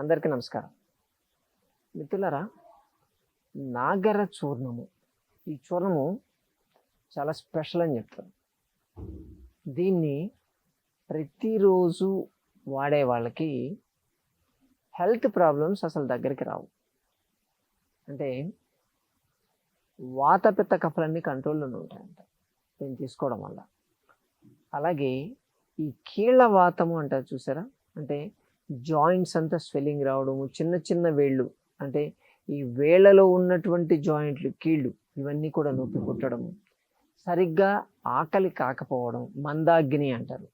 అందరికీ నమస్కారం. మిత్రులారా నాగర చూర్ణము ఈ చూర్ణము చాలా స్పెషల్ అని చెప్తారు. దీన్ని ప్రతిరోజు వాడే వాళ్ళకి హెల్త్ ప్రాబ్లమ్స్ అసలు దగ్గరికి రావు. అంటే వాతపిత్త కఫలన్నీ కంట్రోల్లోనే ఉంటాయంట. దీన్ని తీసుకోవడం వల్ల. అలాగే ఈ కీళ్ళ వాతము అంటారు చూసారా? అంటే జాయింట్స్ అంతా స్వెల్లింగ్ రావడము చిన్న చిన్న వేళ్ళు అంటే ఈ వేళ్ళలో ఉన్నటువంటి జాయింట్లు కీళ్ళు ఇవన్నీ కూడా నొప్పి పుట్టడము. సరిగ్గా ఆకలి కాకపోవడం మందాగ్ని అంటారు.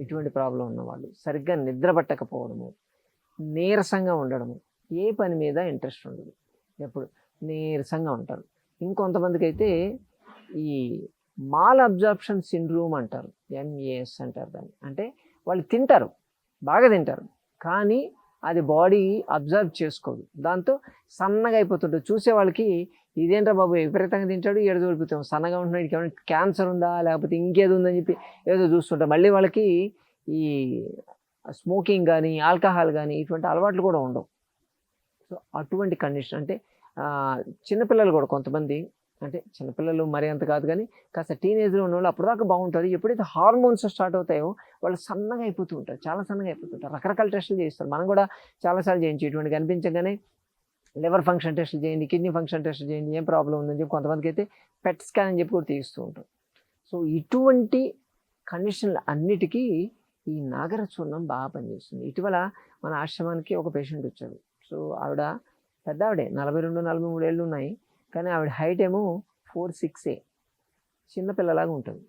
ఇటువంటి ప్రాబ్లం ఉన్నవాళ్ళు సరిగ్గా నిద్ర పట్టకపోవడము నీరసంగా ఉండడము ఏ పని మీద ఇంట్రెస్ట్ ఉండదు. ఎప్పుడు నీరసంగా ఉంటారు. ఇంకొంతమందికి అయితే ఈ మాల్ అబ్జార్ప్షన్ సిండ్రోమ్ అంటారు ఎంఏఎస్ అంటారు దాన్ని. అంటే వాళ్ళు తింటారు బాగా తింటారు. కానీ అది బాడీ అబ్జర్వ్ చేసుకోదు. దాంతో సన్నగా అయిపోతుంటుంది. చూసే వాళ్ళకి ఇదేంట్రా బాబు విపరీతంగా తింటాడు ఏడు చూడిపోతాం సన్నగా ఉంటున్నాడు ఏమైనా క్యాన్సర్ ఉందా లేకపోతే ఇంకేది ఉందని చెప్పి ఏదో చూస్తుంటాం. మళ్ళీ వాళ్ళకి ఈ స్మోకింగ్ కానీ ఆల్కహాల్ కానీ ఇటువంటి అలవాట్లు కూడా ఉండవు. సో అటువంటి కండిషన్ అంటే చిన్నపిల్లలు కూడా కొంతమంది అంటే చిన్నపిల్లలు మరి అంత కాదు కానీ కాస్త టీనేజ్లో ఉన్న వాళ్ళు అప్పటిదాకా బాగుంటుంది. ఎప్పుడైతే హార్మోన్స్ స్టార్ట్ అవుతాయో వాళ్ళు సన్నగా అయిపోతూ ఉంటారు. చాలా సన్నగా అయిపోతుంటారు రకరకాల టెస్టులు చేస్తారు మనం కూడా చాలాసార్లు చేయించి. ఇటువంటి కనిపించగానే లివర్ ఫంక్షన్ టెస్టులు చేయండి కిడ్నీ ఫంక్షన్ టెస్ట్ చేయండి ఏం ప్రాబ్లం ఉందని చెప్పి కొంతమందికి అయితే పెట్ స్కాన్ అని చెప్పి కూడా తీస్తూ ఉంటారు. సో ఇటువంటి కండిషన్లు అన్నిటికీ ఈ నాగర చూర్ణం బాగా పనిచేస్తుంది. ఇటీవల మన ఆశ్రమానికి ఒక పేషెంట్ వచ్చాడు. సో ఆవిడ పెద్ద ఆవిడే నలభై రెండు నలభై మూడు ఏళ్ళు ఉన్నాయి. కానీ ఆవిడ హైట్ ఏమో ఫోర్ సిక్స్ ఏ. చిన్నపిల్లలాగా ఉంటుంది.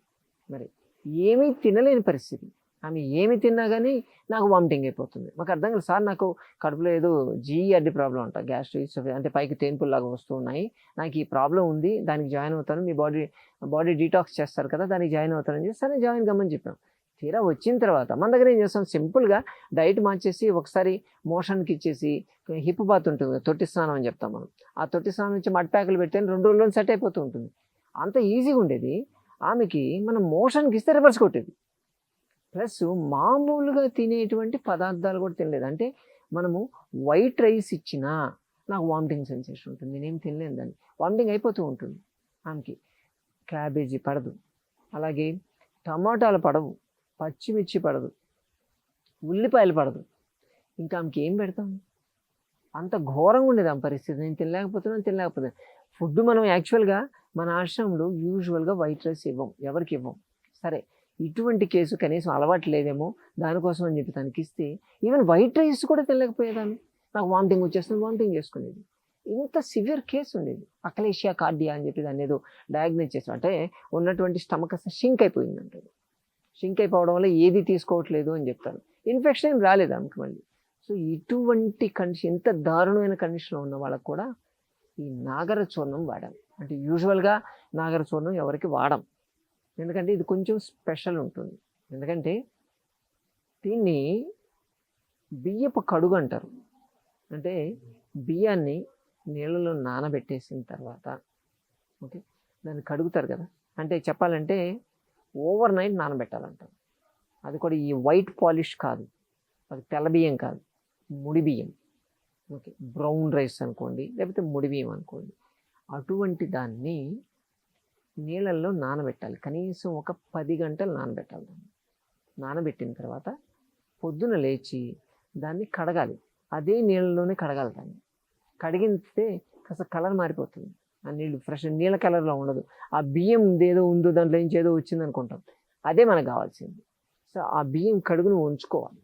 మరి ఏమీ తినలేని పరిస్థితి. ఆమె ఏమి తిన్నా కానీ నాకు వామిటింగ్ అయిపోతుంది. మాకు అర్థం కాదు సార్ నాకు కడుపులో ఏదో జీ అడ్డి ప్రాబ్లం అంట. గ్యాస్ట్రిక్స్ అంటే పైకి తేన్పుల్లాగా వస్తూ ఉన్నాయి. నాకు ఈ ప్రాబ్లం ఉంది. దానికి జాయిన్ అవుతాను. మీ బాడీ బాడీ డీటాక్స్ చేస్తారు కదా దానికి జాయిన్ అవుతానని చెప్పి సరే జాయిన్ కమ్మని చెప్పాం. తీరా వచ్చిన తర్వాత మన దగ్గర ఏం చేస్తాం? సింపుల్గా డైట్ మార్చేసి ఒకసారి మోషన్కి ఇచ్చేసి హిప్ బాత్ ఉంటుంది తొట్టి స్నానం అని చెప్తాం మనం. ఆ తొట్టి స్నానం నుంచి మడ్ ప్యాకులు పెట్టాను రెండు రోజుల్లో సెట్ అయిపోతూ ఉంటుంది. అంత ఈజీగా ఉండేది. ఆమెకి మనం మోషన్కి ఇస్తే రివర్స్ కొట్టేది. ప్లస్ మామూలుగా తినేటువంటి పదార్థాలు కూడా తినలేదు. అంటే మనము వైట్ రైస్ ఇచ్చినా నాకు వామిటింగ్ సెన్సేషన్ ఉంటుంది. నేనేం తినలేను దాన్ని. వామిటింగ్ అయిపోతూ ఉంటుంది ఆమెకి. క్యాబేజీ పడదు. అలాగే టమాటాలు పడవు. పచ్చిమిర్చి పడదు. ఉల్లిపాయలు పడదు. ఇంకా ఆమెకి ఏం పెడతాం? అంత ఘోరంగా ఉండేది ఆమె పరిస్థితి. నేను తినలేకపోతున్నాను తినలేకపోతున్నాను ఫుడ్ మనం యాక్చువల్గా మన ఆశ్రమంలో యూజువల్గా వైట్ రైస్ ఇవ్వం ఎవరికి ఇవ్వం. సరే ఇటువంటి కేసు కనీసం అలవాటు లేదేమో దానికోసం అని చెప్పి తనకి ఇస్తే ఈవెన్ వైట్ రైస్ కూడా తినలేకపోయేదాన్ని. నాకు వామిటింగ్ వచ్చేస్తుంది వామిటింగ్ చేసుకునేది. ఇంత సివియర్ కేసు ఉండేది. అకలేషియా కార్డియా అని చెప్పి దాన్ని ఏదో డయాగ్నోస్ చేసాం అంటే ఉన్నటువంటి స్టమక్ అసలు షింక్ అయిపోయింది అంటారు షింక్ అయిపోవడం వల్ల ఏది తీసుకోవట్లేదు అని చెప్తారు. ఇన్ఫెక్షన్ ఏం రాలేదు ఆమెకి మళ్ళీ. సో ఇటువంటి కండిషన్ ఎంత దారుణమైన కండిషన్లో ఉన్న వాళ్ళకు కూడా ఈ నాగర చూర్ణం అంటే యూజువల్గా నాగర చూర్ణం ఎవరికి వాడం. ఎందుకంటే ఇది కొంచెం స్పెషల్ ఉంటుంది. ఎందుకంటే దీన్ని బియ్యపు కడుగు అంటారు. అంటే బియ్యాన్ని నీళ్ళలో నానబెట్టేసిన తర్వాత ఓకే దాన్ని కడుగుతారు కదా. అంటే చెప్పాలంటే ఓవర్ నైట్ నానబెట్టాలంట. అది కూడా ఈ వైట్ పాలిష్ కాదు. అది తెల్ల బియ్యం కాదు. ముడి బియ్యం. ఓకే బ్రౌన్ రైస్ అనుకోండి లేకపోతే ముడి బియ్యం అనుకోండి. అటువంటి దాన్ని నీళ్ళల్లో నానబెట్టాలి. కనీసం ఒక పది గంటలు నానబెట్టాలి దాన్ని. నానబెట్టిన తర్వాత పొద్దున లేచి దాన్ని కడగాలి. అదే నీళ్ళలోనే కడగాలి దాన్ని. కడిగితే కాస్త కలర్ మారిపోతుంది. ఆ నీళ్ళు ఫ్రెష్ నీళ్ళ కలర్లో ఉండదు. ఆ బియ్యం ఏదో ఉందో దాంట్లో నుంచి ఏదో వచ్చింది అనుకుంటాం. అదే మనకు కావాల్సింది. సో ఆ బియ్యం కడుగును ఉంచుకోవాలి.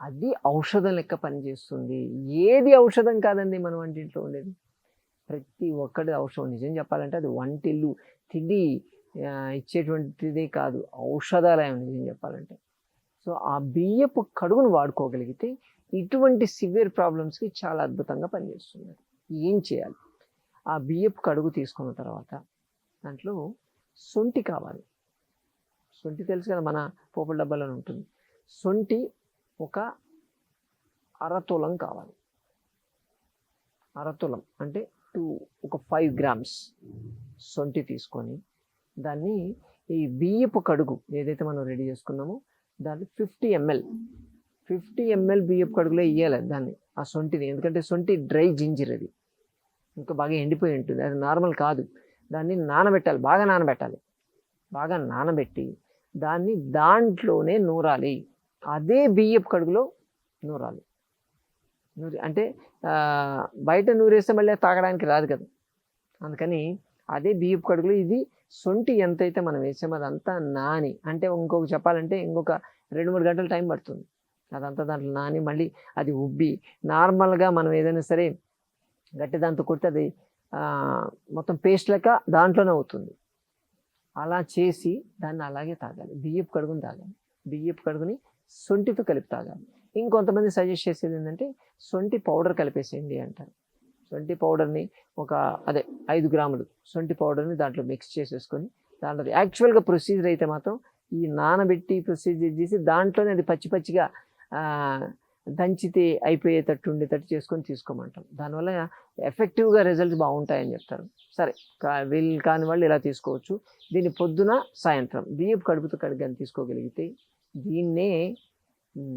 అది ఔషధం లెక్క పనిచేస్తుంది. ఏది ఔషధం కాదండి మన వంటింట్లో ఉండేది? ప్రతి ఒక్కటి ఔషధం. నిజం చెప్పాలంటే అది వంటిల్లు. తిండి ఇచ్చేటువంటిదే కాదు. ఔషధాలయం నిజం చెప్పాలంటే. సో ఆ బియ్యపు కడుగును వాడుకోగలిగితే ఇటువంటి సివియర్ ప్రాబ్లమ్స్కి చాలా అద్భుతంగా పనిచేస్తుంది. ఏం చేయాలి? ఆ బియ్యపు కడుగు తీసుకున్న తర్వాత దాంట్లో సొంటి కావాలి. సొంటి తెలుసు కదా మన పోపుల డబ్బాలో ఉంటుంది. సొంటి ఒక అరతులం కావాలి. అరతులం అంటే టూ ఒక ఫైవ్ గ్రామ్స్ సొంటి తీసుకొని దాన్ని ఈ బియ్యపు కడుగు ఏదైతే మనం రెడీ చేసుకున్నామో దాన్ని ఫిఫ్టీ ఎంఎల్ ఫిఫ్టీ ఎంఎల్ బియ్యపు కడుగులో వేయాలి దాన్ని ఆ సొంటిని. ఎందుకంటే సొంటి డ్రై జింజర్ అది. ఇంకా బాగా ఎండిపోయి ఉంటుంది. అది నార్మల్ కాదు. దాన్ని నానబెట్టాలి. బాగా నానబెట్టాలి. బాగా నానబెట్టి దాన్ని దాంట్లోనే నూరాలి. అదే బియ్యపు కడుగులో నూరాలి. నూరి అంటే బయట నూరేస్తే మళ్ళీ తాగడానికి రాదు కదా. అందుకని అదే బియ్యపు కడుగులో ఇది సొంటి ఎంతైతే మనం వేసామో అదంతా నాని. అంటే ఇంకొక చెప్పాలంటే ఇంకొక రెండు మూడు గంటల టైం పడుతుంది. అదంతా దాంట్లో నాని మళ్ళీ అది ఉబ్బి నార్మల్గా మనం ఏదైనా సరే గట్టి దాంతో కొడితే అది మొత్తం పేస్ట్ లెక్క దాంట్లోనే అవుతుంది. అలా చేసి దాన్ని అలాగే తాగాలి. బియ్యపు కడుగుని తాగాలి. బియ్యపు కడుగుని సొంటితో కలిపి తాగాలి. ఇంకొంతమంది సజెస్ట్ చేసేది ఏంటంటే సొంటి పౌడర్ కలిపేసేయండి అంటారు. సొంటి పౌడర్ని ఒక అదే ఐదు గ్రాములు సొంటి పౌడర్ని దాంట్లో మిక్స్ చేసేసుకొని దాంట్లో యాక్చువల్గా ప్రొసీజర్ అయితే మాత్రం ఈ నానబెట్టి ప్రొసీజర్ చేసి దాంట్లోనే అది పచ్చి పచ్చిగా దంచితే అయిపోయేటట్టు ఉండేటట్టు చేసుకొని తీసుకోమంటాం. దానివల్ల ఎఫెక్టివ్గా రిజల్ట్స్ బాగుంటాయని చెప్తారు. సరే కా వీళ్ళు కాని వాళ్ళు ఇలా తీసుకోవచ్చు. దీన్ని పొద్దున సాయంత్రం బియ్యపు కడుపుతో కడిగాని తీసుకోగలిగితే దీన్నే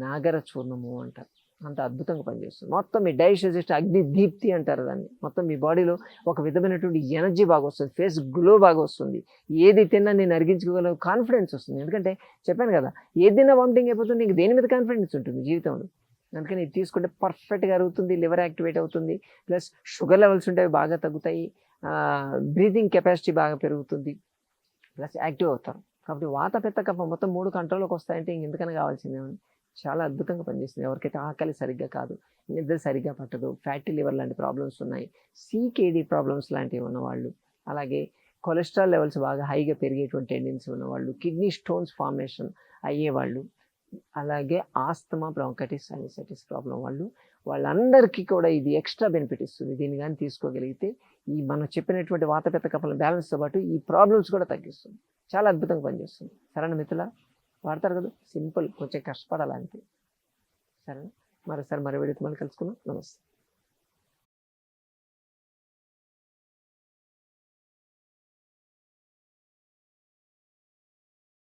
నాగర చూర్ణము అంటారు. అంత అద్భుతంగా పనిచేస్తుంది. మొత్తం మీ డైజెస్ట్ అగ్ని దీప్తి అంటారు దాన్ని. మొత్తం మీ బాడీలో ఒక విధమైనటువంటి ఎనర్జీ బాగా వస్తుంది ఫేస్ గ్లో బాగా వస్తుంది ఏది తిన్నా నేను అరిగించుకోగల కాన్ఫిడెన్స్ వస్తుంది. ఎందుకంటే చెప్పాను కదా ఏది తిన్నా వామిటింగ్ అయిపోతుంది నీకు దేని మీద కాన్ఫిడెన్స్ ఉంటుంది జీవితంలో? అందుకని ఇది తీసుకుంటే పర్ఫెక్ట్గా అరుగుతుంది లివర్ యాక్టివేట్ అవుతుంది ప్లస్ షుగర్ లెవెల్స్ ఉంటాయి బాగా తగ్గుతాయి బ్రీతింగ్ కెపాసిటీ బాగా పెరుగుతుంది ప్లస్ యాక్టివ్ అవుతారు. కాబట్టి వాత పెత్త కఫ మొత్తం మూడు కంట్రోల్లోకి వస్తాయంటే ఇంక ఎందుకని కావాల్సిందేమని చాలా అద్భుతంగా పనిచేస్తుంది. ఎవరికైతే ఆకలి సరిగ్గా కాదు నిద్ర సరిగ్గా పట్టదు ఫ్యాటీ లివర్ లాంటి ప్రాబ్లమ్స్ ఉన్నాయి సీకేడి ప్రాబ్లమ్స్ లాంటివి ఉన్నవాళ్ళు అలాగే కొలెస్ట్రాల్ లెవెల్స్ బాగా హైగా పెరిగేటువంటి టెండెన్సీ ఉన్నవాళ్ళు కిడ్నీ స్టోన్స్ ఫార్మేషన్ అయ్యేవాళ్ళు అలాగే ఆస్తమా బ్రాంకటిస్ సైనసైటిస్ ప్రాబ్లం వాళ్ళు వాళ్ళందరికీ కూడా ఇది ఎక్స్ట్రా బెనిఫిట్ ఇస్తుంది. దీన్ని కానీ తీసుకోగలిగితే ఈ మనం చెప్పినటువంటి వాతపెత్త కఫల బ్యాలెన్స్తో పాటు ఈ ప్రాబ్లమ్స్ కూడా తగ్గిస్తుంది. చాలా అద్భుతంగా పనిచేస్తుంది. సరేనా మిత్రుల? వాడతారు కదా? సింపుల్ కొంచెం కష్టపడాలంటే సరే సరేనా? మరోసారి మరో వీడియోతో మళ్ళీ కలుసుకున్నాం నమస్తే.